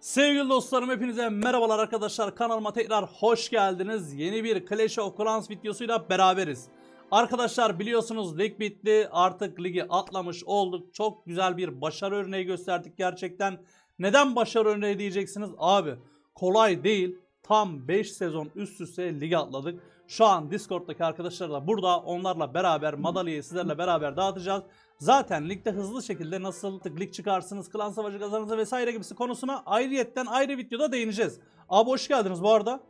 Sevgili dostlarım hepinize merhabalar arkadaşlar kanalıma tekrar hoş geldiniz. Yeni bir Clash of Clans videosuyla beraberiz. Arkadaşlar biliyorsunuz lig bitti artık ligi atlamış olduk. Çok güzel bir başarı örneği gösterdik gerçekten. Neden başarı örneği diyeceksiniz? Abi kolay değil. Tam 5 sezon üst üste lig atladık. Şu an Discord'daki arkadaşlar da burada onlarla beraber madalyayı sizlerle beraber dağıtacağız. Zaten ligde hızlı şekilde nasıl lig çıkarsınız, klan savaşı kazanırız vesaire gibisi konusuna ayrıyetten ayrı videoda değineceğiz. Abi hoş geldiniz bu arada.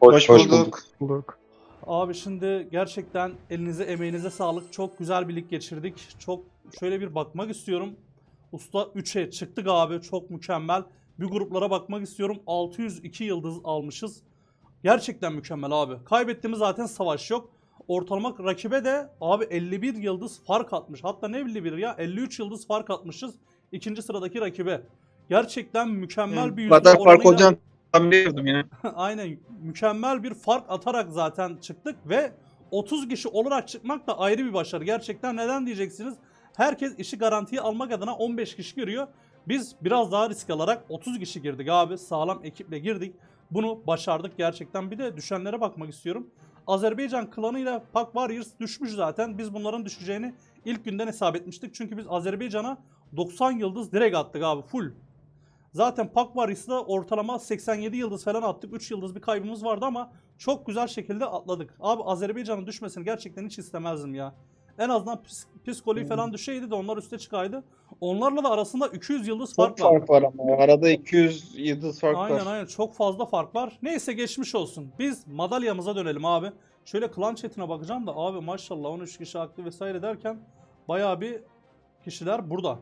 Hoş, Hoş bulduk. bulduk. Abi şimdi gerçekten elinize emeğinize sağlık. Çok güzel bir lig geçirdik. Çok şöyle bir bakmak istiyorum. Usta 3'e çıktık abi. Çok mükemmel. Bir gruplara bakmak istiyorum. 602 yıldız almışız. Gerçekten mükemmel abi. Kaybettiğimiz zaten savaş yok. Ortalama rakibe de abi 51 yıldız fark atmış. Hatta ne 51 ya 53 yıldız fark atmışız. ikinci sıradaki rakibe. Gerçekten mükemmel bir yüzde fark oranıyla- olacağını tahmin ediyordum ya. Aynen mükemmel bir fark atarak zaten çıktık ve 30 kişi olarak çıkmak da ayrı bir başarı. Gerçekten neden diyeceksiniz? Herkes işi garantiye almak adına 15 kişi giriyor. Biz biraz daha risk alarak 30 kişi girdik abi. Sağlam ekiple girdik. Bunu başardık gerçekten. Bir de düşenlere bakmak istiyorum. Azerbaycan klanıyla Pak Warriors düşmüş zaten. Biz bunların düşeceğini ilk günden hesap etmiştik. Çünkü biz Azerbaycan'a 90 yıldız direkt attık abi full. Zaten Pak Warriors'da ortalama 87 yıldız falan attık. 3 yıldız bir kaybımız vardı ama çok güzel şekilde atladık. Abi Azerbaycan'ın düşmesini gerçekten hiç istemezdim ya. En azından psikoloji falan düşeydi de onlar üste çıkaydı. Onlarla da arasında 200 yıldız Çok fark var. fark var ama. Arada 200 yıldız fark Aynen var. aynen çok fazla fark var. Neyse geçmiş olsun. Biz madalyamıza dönelim abi. Şöyle klan chatine bakacağım da abi maşallah 13 kişi aktif vesaire derken bayağı bir kişiler burada.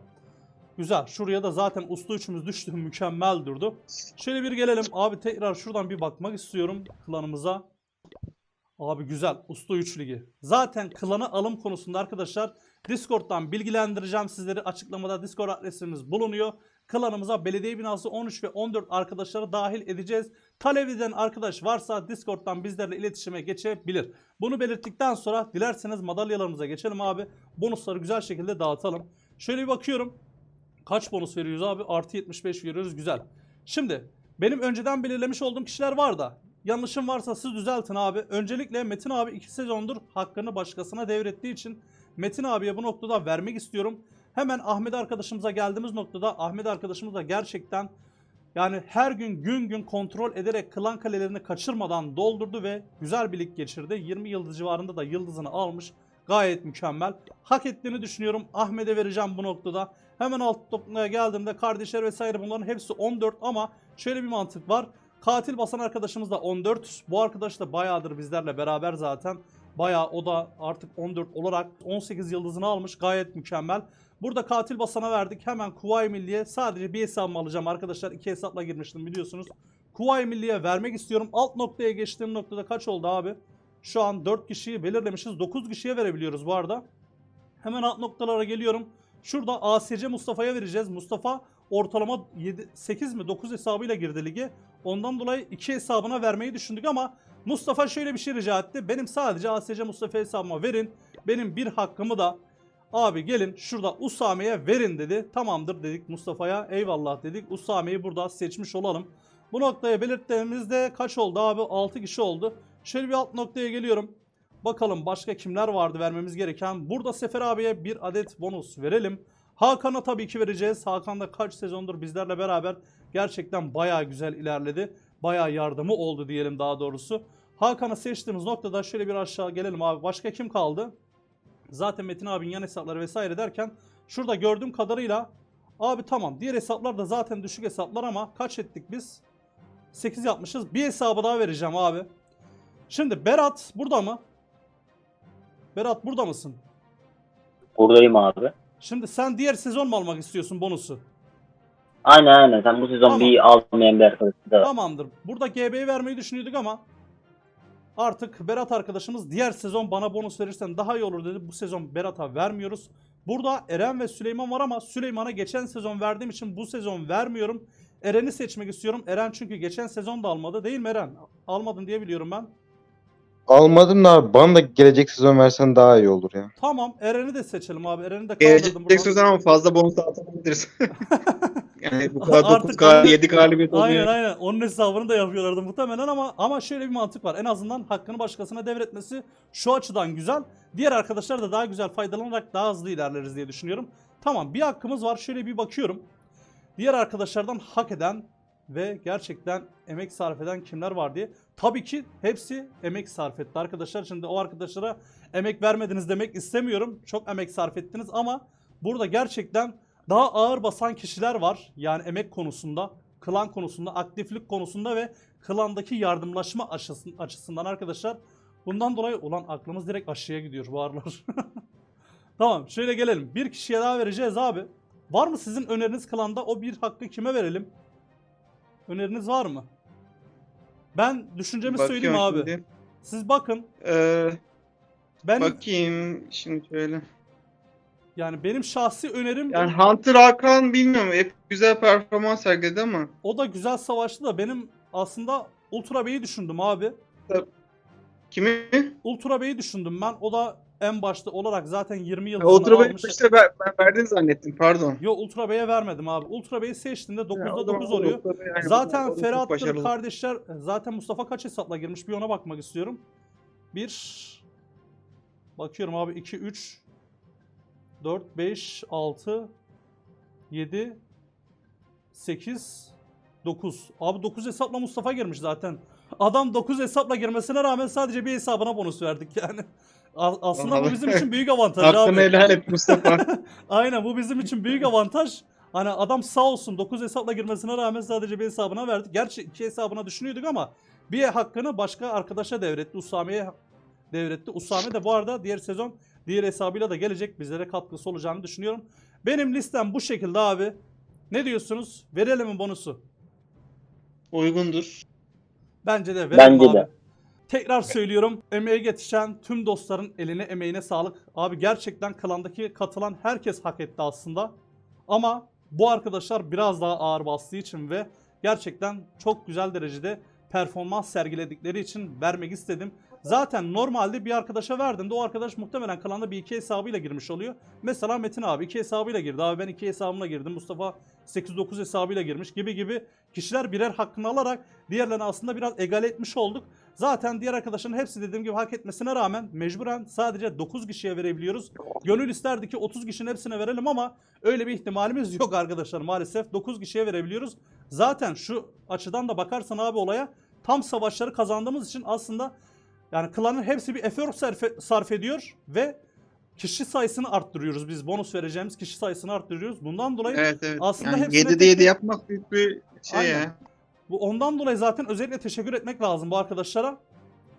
Güzel. Şuraya da zaten uslu üçümüz düştü. Mükemmel durdu. Şöyle bir gelelim. Abi tekrar şuradan bir bakmak istiyorum klanımıza. Abi güzel. Uslu 3 ligi. Zaten klanı alım konusunda arkadaşlar Discord'dan bilgilendireceğim sizleri. Açıklamada Discord adresimiz bulunuyor. Klanımıza belediye binası 13 ve 14 arkadaşları dahil edeceğiz. Talep eden arkadaş varsa Discord'dan bizlerle iletişime geçebilir. Bunu belirttikten sonra dilerseniz madalyalarımıza geçelim abi. Bonusları güzel şekilde dağıtalım. Şöyle bir bakıyorum. Kaç bonus veriyoruz abi? Artı 75 veriyoruz. Güzel. Şimdi benim önceden belirlemiş olduğum kişiler var da yanlışım varsa siz düzeltin abi. Öncelikle Metin abi 2 sezondur hakkını başkasına devrettiği için Metin abiye bu noktada vermek istiyorum. Hemen Ahmet arkadaşımıza geldiğimiz noktada Ahmet arkadaşımız da gerçekten yani her gün gün gün kontrol ederek klan kalelerini kaçırmadan doldurdu ve güzel bir lig geçirdi. 20 yıldız civarında da yıldızını almış. Gayet mükemmel. Hak ettiğini düşünüyorum. Ahmet'e vereceğim bu noktada. Hemen alt noktaya geldiğimde kardeşler vesaire bunların hepsi 14 ama şöyle bir mantık var. Katil basan arkadaşımız da 14. Bu arkadaş da bayağıdır bizlerle beraber zaten. Bayağı o da artık 14 olarak 18 yıldızını almış. Gayet mükemmel. Burada katil basana verdik. Hemen Kuvayi Milliye sadece bir hesabımı alacağım arkadaşlar. iki hesapla girmiştim biliyorsunuz. Kuvayi Milliye vermek istiyorum. Alt noktaya geçtiğim noktada kaç oldu abi? Şu an 4 kişiyi belirlemişiz. 9 kişiye verebiliyoruz bu arada. Hemen alt noktalara geliyorum. Şurada ASC Mustafa'ya vereceğiz. Mustafa ortalama 7, 8 mi 9 hesabıyla girdi lige. Ondan dolayı 2 hesabına vermeyi düşündük ama Mustafa şöyle bir şey rica etti. Benim sadece ASC Mustafa hesabıma verin. Benim bir hakkımı da abi gelin şurada Usame'ye verin dedi. Tamamdır dedik Mustafa'ya. Eyvallah dedik. Usame'yi burada seçmiş olalım. Bu noktaya belirttiğimizde kaç oldu abi? 6 kişi oldu. Şöyle bir alt noktaya geliyorum. Bakalım başka kimler vardı vermemiz gereken. Burada Sefer abiye bir adet bonus verelim. Hakan'a tabii ki vereceğiz. Hakan da kaç sezondur bizlerle beraber gerçekten bayağı güzel ilerledi. Bayağı yardımı oldu diyelim daha doğrusu. Hakan'ı seçtiğimiz noktada şöyle bir aşağı gelelim abi. Başka kim kaldı? Zaten Metin abinin yan hesapları vesaire derken şurada gördüğüm kadarıyla abi tamam diğer hesaplar da zaten düşük hesaplar ama kaç ettik biz? 8 yapmışız. Bir hesabı daha vereceğim abi. Şimdi Berat burada mı? Berat burada mısın? Buradayım abi. Şimdi sen diğer sezon mu almak istiyorsun bonusu? Aynen aynen. Sen bu sezon Tamam. bir almayan bir arkadaşı da. Tamamdır. Burada GB'yi vermeyi düşünüyorduk ama artık Berat arkadaşımız diğer sezon bana bonus verirsen daha iyi olur dedi. Bu sezon Berat'a vermiyoruz. Burada Eren ve Süleyman var ama Süleyman'a geçen sezon verdiğim için bu sezon vermiyorum. Eren'i seçmek istiyorum. Eren çünkü geçen sezon da almadı değil mi Eren? Almadın diye biliyorum ben. Almadım da abi bana da gelecek sezon versen daha iyi olur ya. Tamam Eren'i de seçelim abi. Eren'i de kaldırdım Gelecek sezon ama fazla bonus atabiliriz. yani bu kadar Artık 9 galibiyet, onu- 7 galibiyet oluyor. Aynen aynen. Onun hesabını da yapıyorlardı muhtemelen ama ama şöyle bir mantık var. En azından hakkını başkasına devretmesi şu açıdan güzel. Diğer arkadaşlar da daha güzel faydalanarak daha hızlı ilerleriz diye düşünüyorum. Tamam bir hakkımız var. Şöyle bir bakıyorum. Diğer arkadaşlardan hak eden ve gerçekten emek sarf eden kimler var diye. Tabii ki hepsi emek sarf etti arkadaşlar. Şimdi o arkadaşlara emek vermediniz demek istemiyorum. Çok emek sarf ettiniz ama burada gerçekten daha ağır basan kişiler var. Yani emek konusunda, klan konusunda, aktiflik konusunda ve klandaki yardımlaşma açısın- açısından arkadaşlar. Bundan dolayı ulan aklımız direkt aşıya gidiyor bu aralar. tamam şöyle gelelim. Bir kişiye daha vereceğiz abi. Var mı sizin öneriniz klanda? O bir hakkı kime verelim? Öneriniz var mı? Ben düşüncemi söyleyeyim Bakıyorum abi. şimdi. Siz bakın. Ee, Ben bakayım şimdi şöyle. yani benim şahsi önerim Yani Hunter Hakan bilmiyorum hep güzel performans sergiledi ama o da güzel savaştı da benim aslında Ultra Bey'i düşündüm abi. kimi? Ultra Bey'i düşündüm ben. O da en başta olarak zaten 20 yıl Ultra Bey işte ben, ben verdin zannettim pardon. Yo Ultra Bey'e vermedim abi. Ultra Bey'i seçtiğinde Ya, o 9'da zaman 9 oluyor. Yani Zaten Ferhat'tır kardeşler. Zaten Mustafa kaç hesapla girmiş bir ona bakmak istiyorum. 1 Bakıyorum abi 2 3 4 5 6 7 8 9. Abi 9 hesapla Mustafa girmiş zaten. Adam 9 hesapla girmesine rağmen sadece bir hesabına bonus verdik yani. Aslında bu bizim için büyük avantaj abi. Hakkını helal et Mustafa. Aynen bu bizim için büyük avantaj. Hani adam sağ olsun 9 hesapla girmesine rağmen sadece bir hesabına verdik. Gerçi iki hesabına düşünüyorduk ama bir hakkını başka arkadaşa devretti. Usame'ye devretti. Usame de bu arada diğer sezon diğer hesabıyla da gelecek. Bizlere katkısı olacağını düşünüyorum. Benim listem bu şekilde abi. Ne diyorsunuz? Verelim mi bonusu? Uygundur. Bence de verelim Bence abi. de. Tekrar söylüyorum. Emeğe yetişen tüm dostların eline emeğine sağlık. Abi gerçekten klandaki katılan herkes hak etti aslında. Ama bu arkadaşlar biraz daha ağır bastığı için ve gerçekten çok güzel derecede performans sergiledikleri için vermek istedim. Zaten normalde bir arkadaşa verdiğinde o arkadaş muhtemelen klanda bir iki hesabıyla girmiş oluyor. Mesela Metin abi iki hesabıyla girdi. Abi ben iki hesabımla girdim. Mustafa 8-9 hesabıyla girmiş gibi gibi kişiler birer hakkını alarak diğerlerini aslında biraz egal etmiş olduk. Zaten diğer arkadaşların hepsi dediğim gibi hak etmesine rağmen mecburen sadece 9 kişiye verebiliyoruz. Gönül isterdi ki 30 kişinin hepsine verelim ama öyle bir ihtimalimiz yok arkadaşlar maalesef. 9 kişiye verebiliyoruz. Zaten şu açıdan da bakarsan abi olaya tam savaşları kazandığımız için aslında yani klanın hepsi bir efor sarf, sarf ediyor ve kişi sayısını arttırıyoruz biz. Bonus vereceğimiz kişi sayısını arttırıyoruz. Bundan dolayı Evet evet. Aslında yani hepsine 7'de tek 7 tek- yapmak büyük bir şey Aynen. ya. Bu ondan dolayı zaten özellikle teşekkür etmek lazım bu arkadaşlara.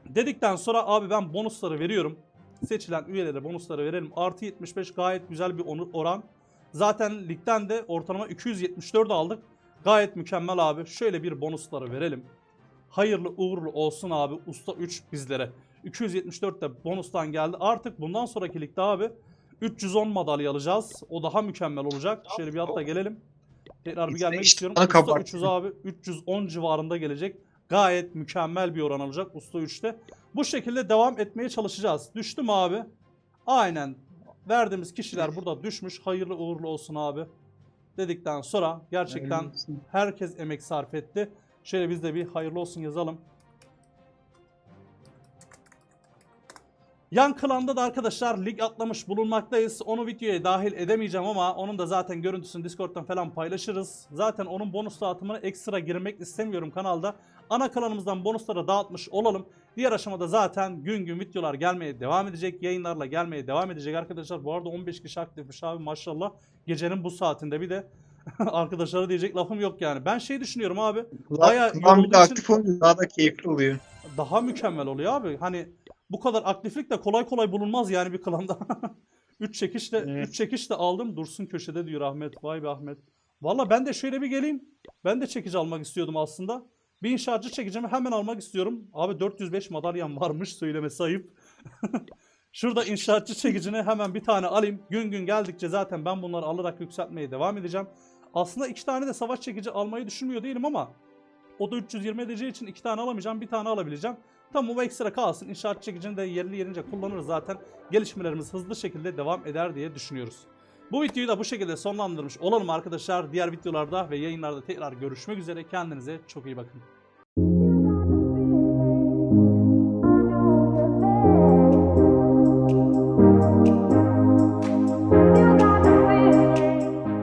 Dedikten sonra abi ben bonusları veriyorum. Seçilen üyelere bonusları verelim. Artı 75 gayet güzel bir oran. Zaten ligden de ortalama 274 aldık. Gayet mükemmel abi. Şöyle bir bonusları verelim. Hayırlı uğurlu olsun abi. Usta 3 bizlere. 274 de bonustan geldi. Artık bundan sonraki ligde abi 310 madalya alacağız. O daha mükemmel olacak. Şöyle bir hatta gelelim. Tekrar bir gelmek işte istiyorum. Usta kabarttı. 300 abi 310 civarında gelecek. Gayet mükemmel bir oran alacak Usta 3'te. Bu şekilde devam etmeye çalışacağız. Düştü mü abi? Aynen. Verdiğimiz kişiler burada düşmüş. Hayırlı uğurlu olsun abi. Dedikten sonra gerçekten herkes emek sarf etti. Şöyle biz de bir hayırlı olsun yazalım. Yan klanda da arkadaşlar lig atlamış bulunmaktayız. Onu videoya dahil edemeyeceğim ama onun da zaten görüntüsünü Discord'dan falan paylaşırız. Zaten onun bonus dağıtımına ekstra girmek istemiyorum kanalda. Ana kanalımızdan bonuslara dağıtmış olalım. Diğer aşamada zaten gün gün videolar gelmeye devam edecek. Yayınlarla gelmeye devam edecek arkadaşlar. Bu arada 15 kişi aktifmiş abi maşallah. Gecenin bu saatinde bir de arkadaşlara diyecek lafım yok yani. Ben şey düşünüyorum abi. Bayağı yorulduğu için- aktif olunca daha da keyifli oluyor. daha mükemmel oluyor abi. Hani bu kadar aktiflik de kolay kolay bulunmaz yani bir klanda. 3 çekiş de 3 Evet. çekiş de aldım. Dursun köşede diyor Ahmet. Vay be Ahmet. Valla ben de şöyle bir geleyim. Ben de çekici almak istiyordum aslında. Bir inşaatçı çekicimi hemen almak istiyorum. Abi 405 madalyam varmış söylemesi ayıp. Şurada inşaatçı çekicini hemen bir tane alayım. Gün gün geldikçe zaten ben bunları alarak yükseltmeye devam edeceğim. Aslında iki tane de savaş çekici almayı düşünmüyor değilim ama o da 320 edeceği için iki tane alamayacağım. Bir tane alabileceğim. Tamam bu ekstra kalsın. İnşaat çekicini de yerli yerince kullanırız zaten. Gelişmelerimiz hızlı şekilde devam eder diye düşünüyoruz. Bu videoyu da bu şekilde sonlandırmış olalım arkadaşlar. Diğer videolarda ve yayınlarda tekrar görüşmek üzere. Kendinize çok iyi bakın.